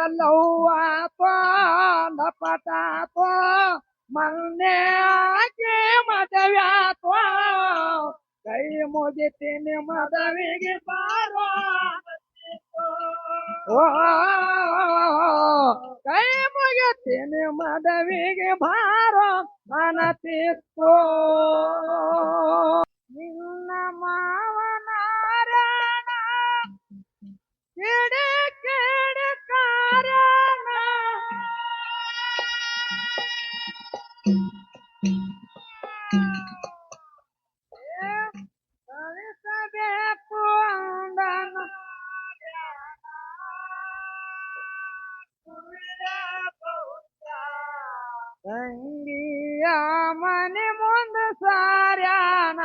ಲವ್ವಾತೋ ಲಪಟಾತೋ ಮೊನ್ನೆ ಆಕೆ ಮದುವ್ಯಾತೋ ಕೈ ಮುಗಿತೀನಿ ಮದುವೆಗೆ ಬಾರೋ ಓ ಕೈ ಮುಗಿತೀನಿ ಮದುವೆಗೆ ಬಾರೋ ಮನತಿತ್ತು ತಂಗಿಯ ಮನೆ ಮುಂದೆ ಸಾರ್ಯಾನ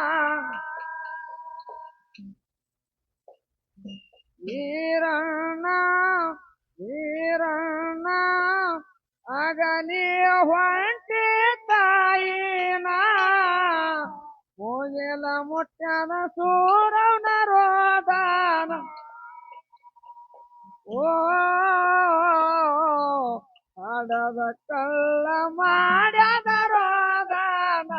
ಈರಣ್ಣ ಈರಣ್ಣ ಅಗಲಿ ಹೊಂಟಿ ತಾಯಿನ ಮುಗಿಲ ಮುಟ್ಟನ ಸೂರವನ ರೋದಾನ ಓ ಹಡದ ಕಳ್ಳ ಮಾಡ್ಯದ ರೋದಾನ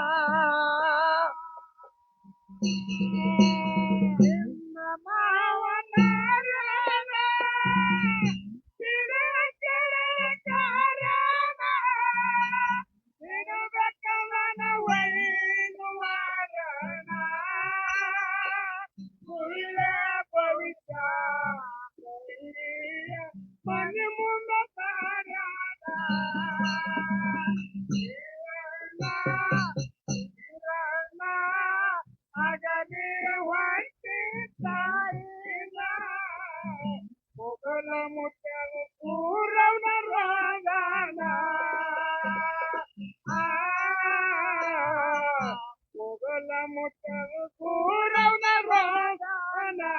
మొగల ముట్టరు కూరవున రోగనా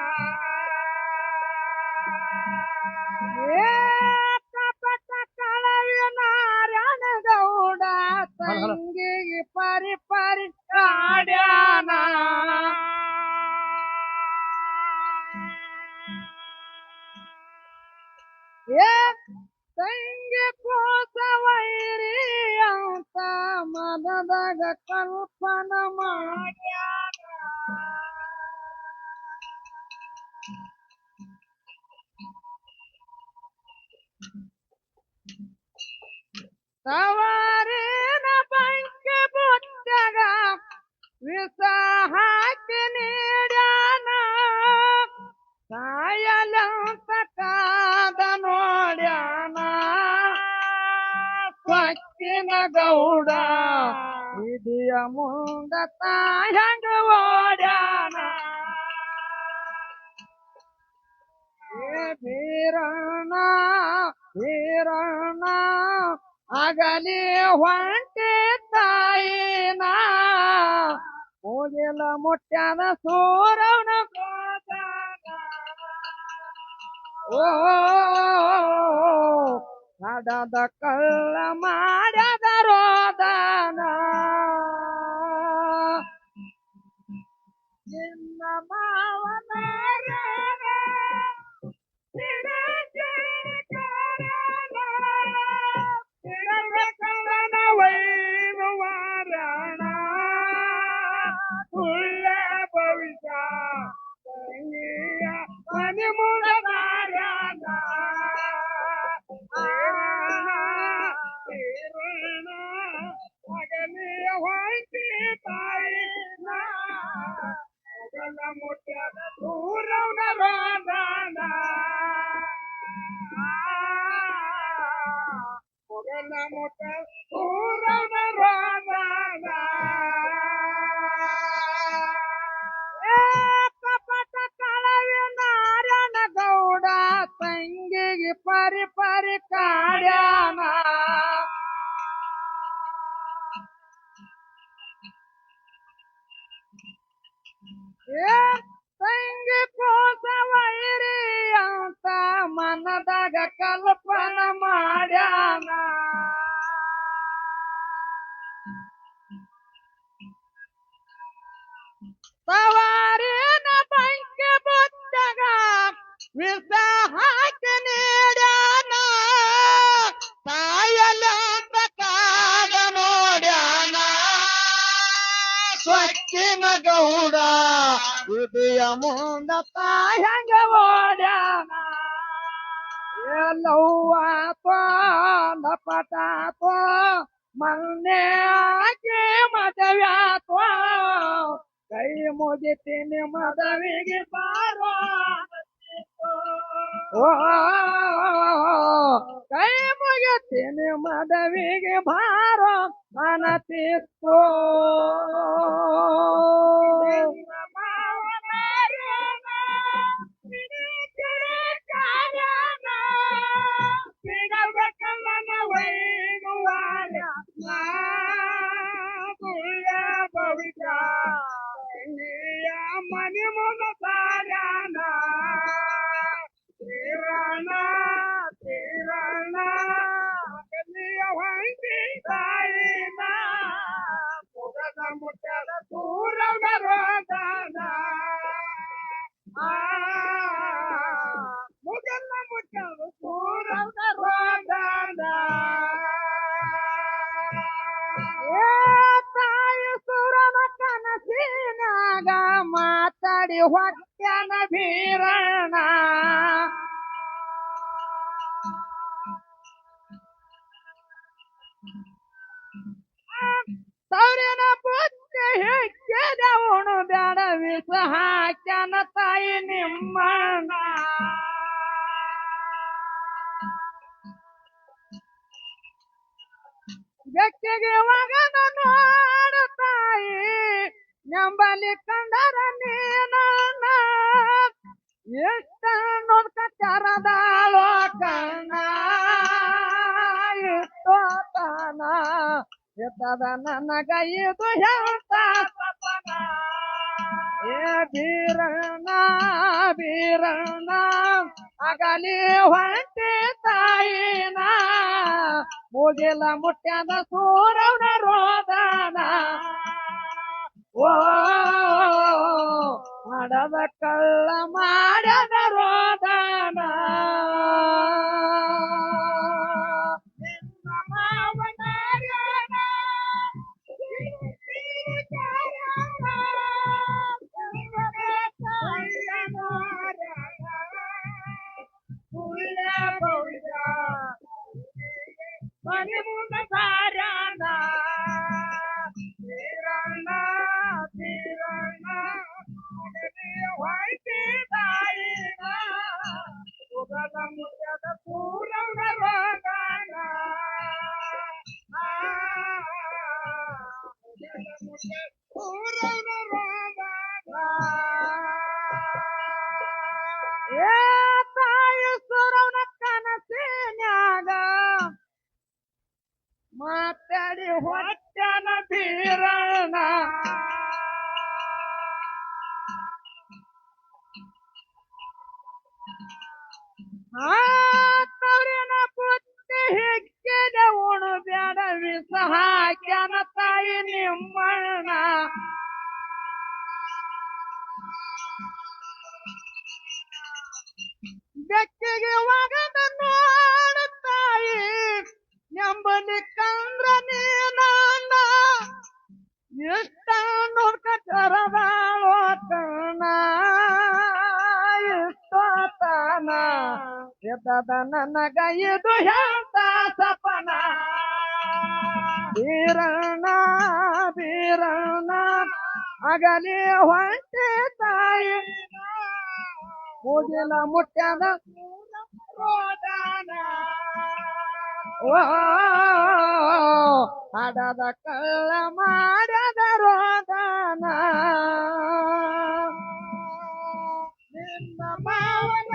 నారాయణగౌడ తంగి పరి పరి ఆడానా ಮನದಾಗ ಕಲ್ಪನ ಮಾಡ್ಯಾನ ಸವಾರಿನ ಬಂಕೆ ಬುದ್ಧಗ ವಿಷ ಹಾಕಿ ನೀಡ್ಯಾನ ಸಾಯಲಂತ ಸಕ್ಕಿನ ಗೌಡ ಇದಿಯ ಮುಂದ ತಾಯಂಗ ಓಡ್ಯಾನ ಬೀರಣ್ಣ ಬೀರಣ್ಣ ಅಗಲಿ ಹೊಂಟಿ ತಾಯಿನ ಮುಗಿಲ ಮುಟ್ಟ್ಯಾನ ಸೂರವನ ಓ ನಡದ ಕಳ್ಳ ಮಾಡ್ಯದ Sadana. Motel சவாரின பைங்க புத்தக விசாக்கு நீடான தாயலாத காத ನೋಡ್ಯಾನ ಸ್ವಚ್ಛಿನ ಗೌಡ ಹೃದಯ ಮುಂದ ತಾಯಂಗ ಓಡ್ಯಾನ ಎಲ್ಲವ್ವ ಪಾಂದ ಪಟಾಪ ಮೊನ್ನೆ ಆಕೆ ಮದುವೆ ಆತ್ವ ಮುಗಿತೀನಿ ಮದುವೆಗೆ ಬಾರೋ ಕೈ ಮುಗಿತೀನಿ ಮದುವೆಗೆ ಬಾರೋ ಅನತಿತ್ತು ಮಾತಾಡಿ ಹೊಟ್ಟನ ಬೀರಣ ಸೌರ್ಯನ ಬುದ್ಧಿ ಹೆಕ್ಕಿದ ಉಣು ಬ್ಯಾಡ ವಿಷ ಹಾಕ್ಯನ ತಾಯಿ ನಿಮ್ಮಣ್ಣ. ಬೆಕ್ಕಿಗೆ ಮಗನ ನೋಡ ತಾಯಿ ನಂಬಲಿ ಕಂಡರ ನೀನಣ್ಣ ಎಷ್ಟ ನೋಡ್ಕ ಲೋಕನ ಇಷ್ಟೋತನ ಎತ್ತದ ನನಗ ಇದು ಹೇಳ್ತ ಏ ಬೀರಣ್ಣ ಬೀರಣ್ಣ ಅಗಲಿ ಹೊಂಟಿ ತಾಯಿನ ಮುಗಿಲ ಮುಟ್ಟ್ಯದ ಸೂರವನ ರೋದನ ಓ ಮಾಡದ ಕಳ್ಳ ಮಾಡದ ರೋದನ ನಿನ್ನ ಮಾವನ ರೋಣ, ಮನೆ ಮುಂದ ಎದ್ದದ ನನಗ ಇದು ಹೇಳ್ತ ಸಪನ? ಬೀರಣ್ಣ ಬೀರಣ್ಣ, ಅಗಲಿ ಹೊಂಟೆ ತಾಯಿ. ಮುಗಿಲ ಮುಟ್ಟ್ಯದ ಓ, ಹಡದ ಕಳ್ಳ ಮಾಡದ ರೋದನ. ನಿನ್ನ ಮಾವನ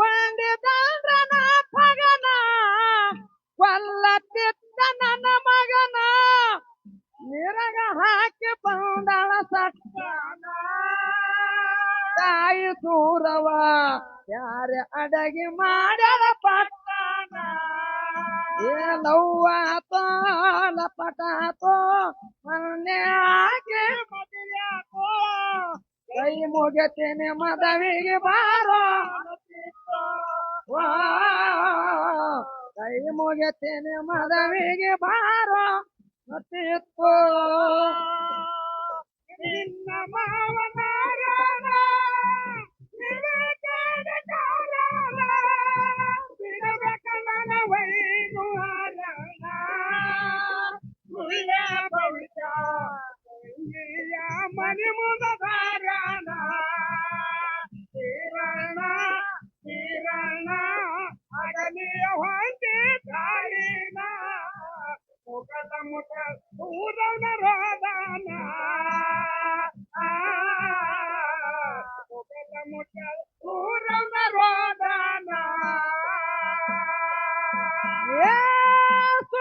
ಒಂದಿದಂದ್ರ ಪಗನ? ಕೊಲ್ಲತ್ತಿದ್ದ ನನ್ನ ಮಗನ? ನಿರಗ ಹಾಕಿ ಬಂದಳ ಸಕ್ಕನ ತಾಯಿ ಸೂರವ ಯಾರ ಅಡಗಿ ಮಾಡ್ಯಾರ ಪಟ್ಟಣ ಏನವ್ವ ಲಪಟಾತೋ ಮೊನ್ನೆ ಕೈ ಮುಗಿತೀನಿ ಮದವಿಗೆ ಬಾರೋ ವಾ, ಕೈ ಮುಗಿತೀನಿ ಮದವಿಗೆ ಬಾರೋ ಮತ್ತಿತ್ತು ನಿನ್ನ ಮಾವನಾರಣ Yeah.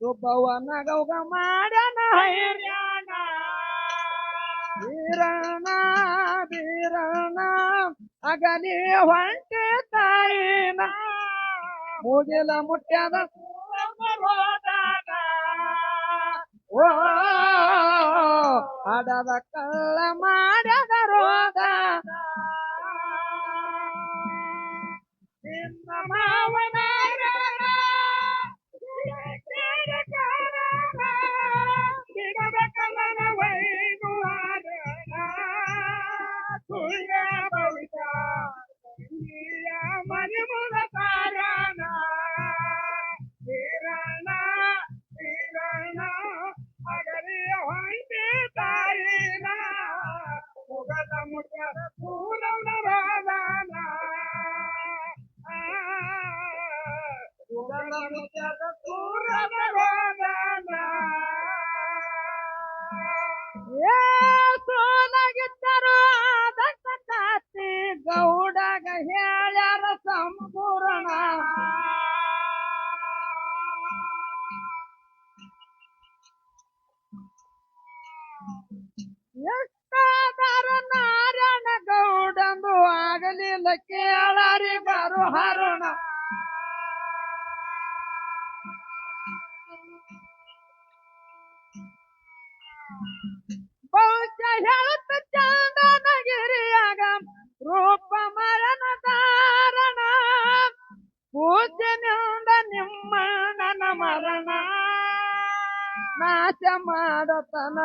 ಸುಬ್ಬವನ ಗೌಗ ಮಾಡನ ಹೈರ್ಯಾಣ ಬೀರಣ ಬೀರಣ ಅಗಲಿ ಹೊಂಟೆ ತಾಯಿನ. ಮುಗಿಲ ಮುಟ್ಟದ ಓ ಅಡದ ಕಳ್ಳ ಮಾಡ್ಯದ ರೋದ Hola. ಆಗಲಿಲ್ಲ ಕೇಳರಿ ಬರು ಹರುಣ ಬಹುಶಃ ಹೇಳುತ್ತ ಚಂದನಗಿರಿಯಾಗ ರೂಪ ಮರಣ ಧಾರಣ ಪೂಜೆನಿಂದ ನಿಮ್ಮ ನನ್ನ ಮರಣ ನಾಶ ಮಾಡತನ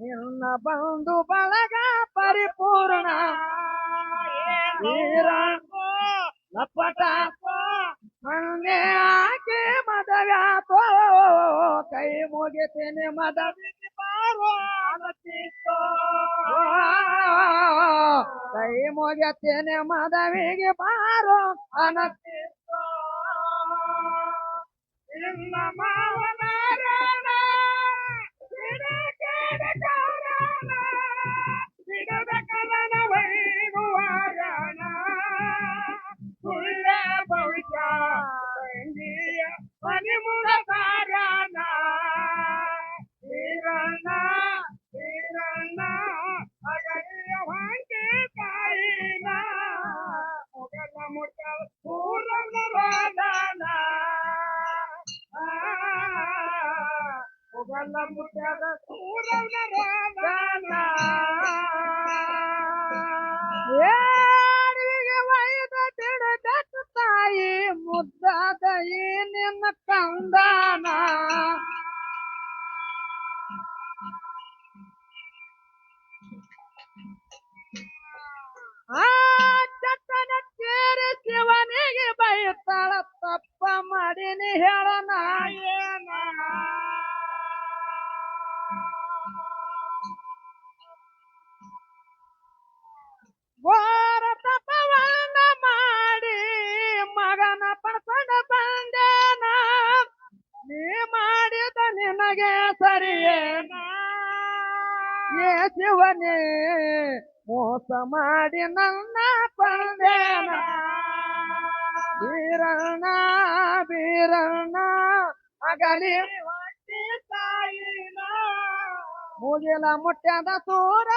ನಿನ್ನ ಬಂಧು ಬಳಗ ಪರಿಪೂರ್ಣ ವೀರಾಂಕೋ ಲಪಟಾಕೋ ಹಂಗೆ ಆಕೆ ಮದವ್ಯಾತೋ ಕೈ ಮುಗಿತೀನಿ ಮದವಿಗೆ ಬಾರೋ ಅನತಿತ್ತೋ ಕೈ ಮುಗಿತೀನಿ ಮದವಿಗೆ ಬಾರೋ ಅನತಿತ್ತೋ ನಿನ್ನ ಏರಿಗೆ ವೈದ ತಿಡದಕ್ಕ ತಾಯಿ ಮುದ್ದಾದ ಈ ನಿನ್ನ ಕಂದಾನ ಆ ಚಟ್ಟನ ಕೇರಿ ಶಿವನಿಗೆ ಬೈತಾಳ, ತಪ್ಪ ಮಾಡಿನಿ ಹೇಳ ಘೋರ ತಪವನ್ನ ಮಾಡಿ ಮಗನ ಪಡ್ಕೊಂಡ ಬಂದೇನ. ನೀ ಮಾಡಿದ ನಿನಗೆ ಸರಿಯೇನ? ಏ ಶಿವನೇ, ಮೋಸ ಮಾಡಿ ನನ್ನ ಕೊಂದೇನ ಬೀರಣ್ಣ ಬೀರಣ್ಣ ಅಗಲಿ ಹೊಟ್ಟಿ ತಾಯಿನ. ಮುಗಿಲ ಮುಟ್ಟ್ಯದ ಸೂರನ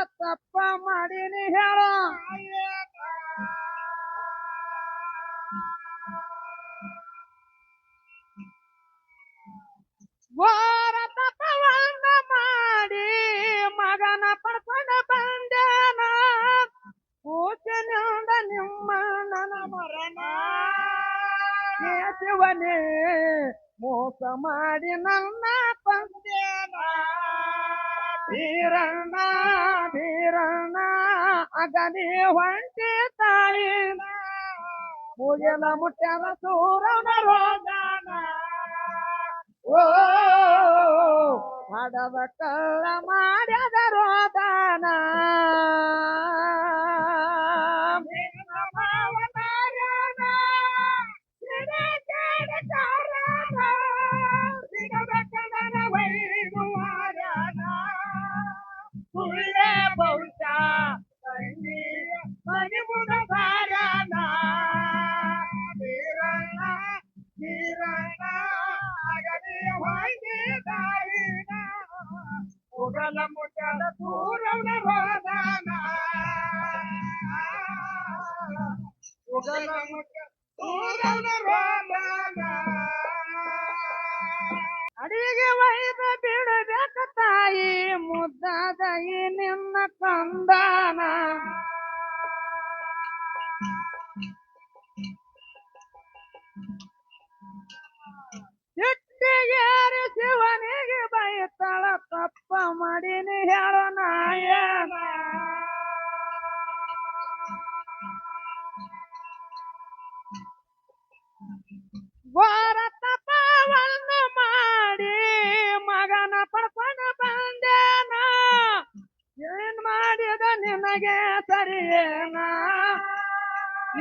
up, up. मुठ्याला चोरवणार ओ हाडव कळ्ळ माड्यादा रोदाना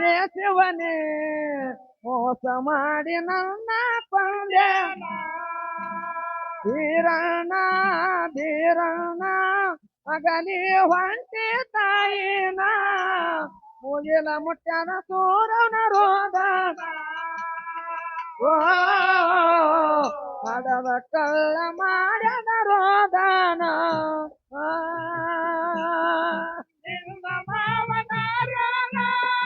ಏ ಶಿವನೇ ಮೋಸ ಮಾಡಿ ನನ್ನ ಪಂದ್ಯ ಧೀರಣ ಧೀರಣ ಅಗಲಿ ಹೊಂಟಿ ತಾಯಿನ. ಮುಗಿಲ ಮುಟ್ಟನ ಸೂರನ ರೋದ ಹಡದ ಕಳ್ಳ ಮಾಡದ ರೋದನ. ಆ.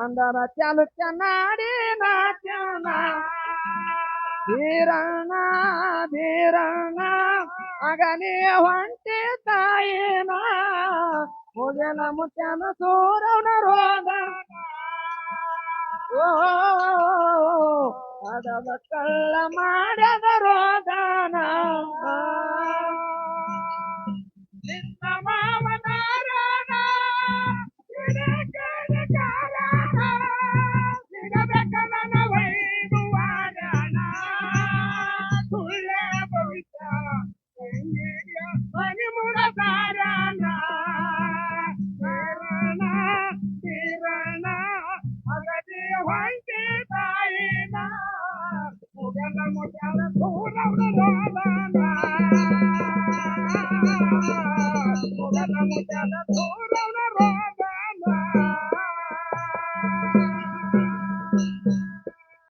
అందర చలుచ నాడి వంటి తాయేనా. ముజల ముచన సూరవున రోద ఓ ಕಳ್ಳ ಮಾಡ್ಯದ ರೋದನ